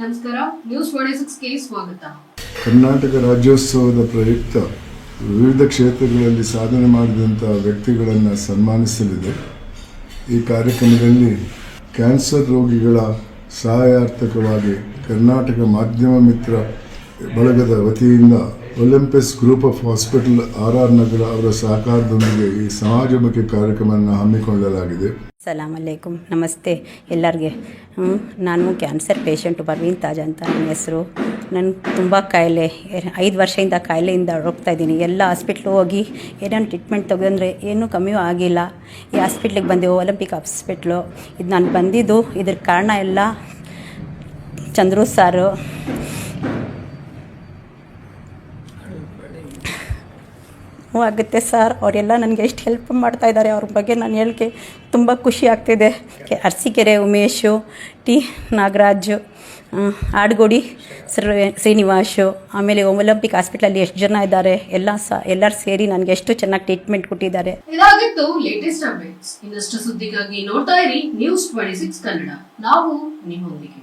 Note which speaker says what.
Speaker 1: ನಮಸ್ಕಾರ ನ್ಯೂಸ್ ಸ್ವಾಗತ.
Speaker 2: ಕರ್ನಾಟಕ ರಾಜ್ಯೋತ್ಸವದ ಪ್ರಯುಕ್ತ ವಿವಿಧ ಕ್ಷೇತ್ರಗಳಲ್ಲಿ ಸಾಧನೆ ಮಾಡಿದಂಥ ವ್ಯಕ್ತಿಗಳನ್ನು ಸನ್ಮಾನಿಸಲಿದೆ. ಈ ಕಾರ್ಯಕ್ರಮದಲ್ಲಿ ಕ್ಯಾನ್ಸರ್ ರೋಗಿಗಳ ಸಹಾಯಾರ್ಥಕವಾಗಿ ಕರ್ನಾಟಕ ಮಾಧ್ಯಮ ಮಿತ್ರ ಬಳಗದ ವತಿಯಿಂದ Olympus group of hospital R R Nagar ಅವರ ಸಹಕಾರದೊಂದಿಗೆ ಈ ಸಮಾಜಮುಖಿ ಕಾರ್ಯಕ್ರಮವನ್ನು ಹಮ್ಮಿಕೊಳ್ಳಲಾಗಿದೆ.
Speaker 3: ಸಲಾಮ್ ಅಲೈಕುಮ್ ನಮಸ್ತೆ. ಎಲ್ಲರಿಗೆ ನಾನು ಕ್ಯಾನ್ಸರ್ ಪೇಷಂಟ್ ಪರ್ವೀನ್ ತಾಜ್ ಅಂತ ನನ್ನ ಹೆಸರು. ನಾನು ತುಂಬ ಕಾಯಿಲೆ, ಐದು ವರ್ಷದಿಂದ ಕಾಯಿಲೆಯಿಂದ ಹೋಗ್ತಾ ಇದ್ದೀನಿ. ಎಲ್ಲ ಹಾಸ್ಪಿಟ್ಲು ಹೋಗಿ ಏನೇನು ಟ್ರೀಟ್ಮೆಂಟ್ ತೊಗೊಂಡ್ರೆ ಏನೂ ಕಮ್ಮಿ ಆಗಿಲ್ಲ. ಈ ಹಾಸ್ಪಿಟ್ಲಿಗೆ ಬಂದೆವು, ಒಲಿಂಪಿಕ್ ಹಾಸ್ಪಿಟ್ಲು. ಇದು ನಾನು ಬಂದಿದ್ದು, ಇದ್ರ ಕಾರಣ ಎಲ್ಲ ಚಂದ್ರು ಸಾರು. ಹ್ಞೂ ಆಗುತ್ತೆ ಸರ್. ಅವರೆಲ್ಲ ನನಗೆ ಎಷ್ಟು ಹೆಲ್ಪ್ ಮಾಡ್ತಾ ಇದ್ದಾರೆ, ಅವ್ರ ಬಗ್ಗೆ ನಾನು ಹೇಳಿಕೆ ತುಂಬ ಖುಷಿ ಆಗ್ತಿದೆ. ಅರಸೀಕೆರೆ ಉಮೇಶು, ಟಿ ನಾಗರಾಜು ಆಡ್ಗೋಡಿ ಶ್ರೀ ಶ್ರೀನಿವಾಸು, ಆಮೇಲೆ ಒಲಿಂಪಿಕ್ ಹಾಸ್ಪಿಟಲಲ್ಲಿ ಎಷ್ಟು ಜನ ಇದ್ದಾರೆ, ಎಲ್ಲ ಸ, ಎಲ್ಲರೂ ಸೇರಿ ನನಗೆ ಎಷ್ಟು ಚೆನ್ನಾಗಿ ಟ್ರೀಟ್ಮೆಂಟ್ ಕೊಟ್ಟಿದ್ದಾರೆ.
Speaker 1: ಇದಾಗಿತ್ತು ಲೇಟೆಸ್ಟ್ ಅಪ್ಡೇಟ್ಸ್ ಇನ್ನಷ್ಟು ಸುದ್ದಿಗಾಗಿ ನೋಡ್ತಾ ಇರಿ ನ್ಯೂಸ್ ಟ್ವೆಂಟಿ ಸಿಕ್ಸ್ ಕನ್ನಡ. ನಾವು ನಿಮ್ಮೊಂದಿಗೆ.